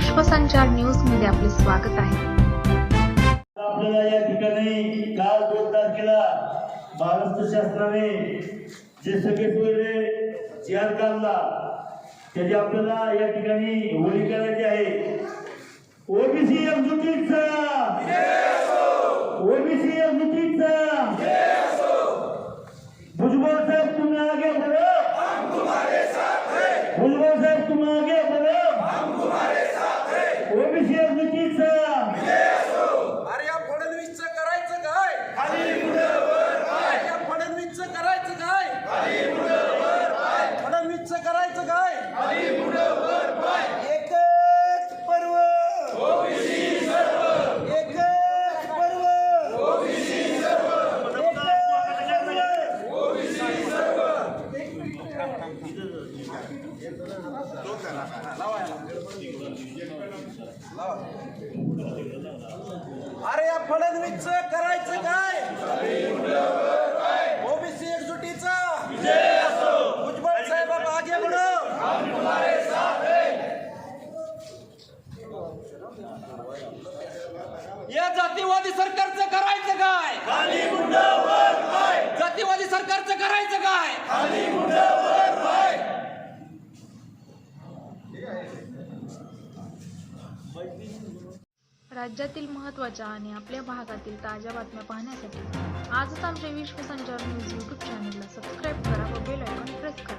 विश्वसंचार न्यूजमध्ये आपले स्वागत आहे. आपल्याला या ठिकाणी काल दोन तारखेला महाराष्ट्र शासनाने जे सगळे सोयरे चेअर काढला त्याची आपल्याला या ठिकाणी होळी करायची आहे. ओबीसी एकजुटीचा ओबीसी एकजुटीचा भुजबळ साहेब तुम्ही आगे बढ़ो भुजबळ साहेब तुम्ही आगे बढ़ो ओबीसी एकजुटीचा अरे या फडणवीसचं करायचं काय अरे या फडणवीसचं करायचं काय फडणवीसचं करायचं काय एकच पर्व एकच पर्व अरे या फडणवीस करायचं काय? ओबीसी एकजुटीचा? भुजबळ साहेब आप आगे बढ़ो. या जातीवादी सरकारचं करा काय जातीवादी सरकारचं करायचं काय राज्यातील महत्त्वाच्या आणि आपल्या भागातील ताज्या बातम्या पाहण्यासाठी आजच आमच्या विश्वसंचार न्यूज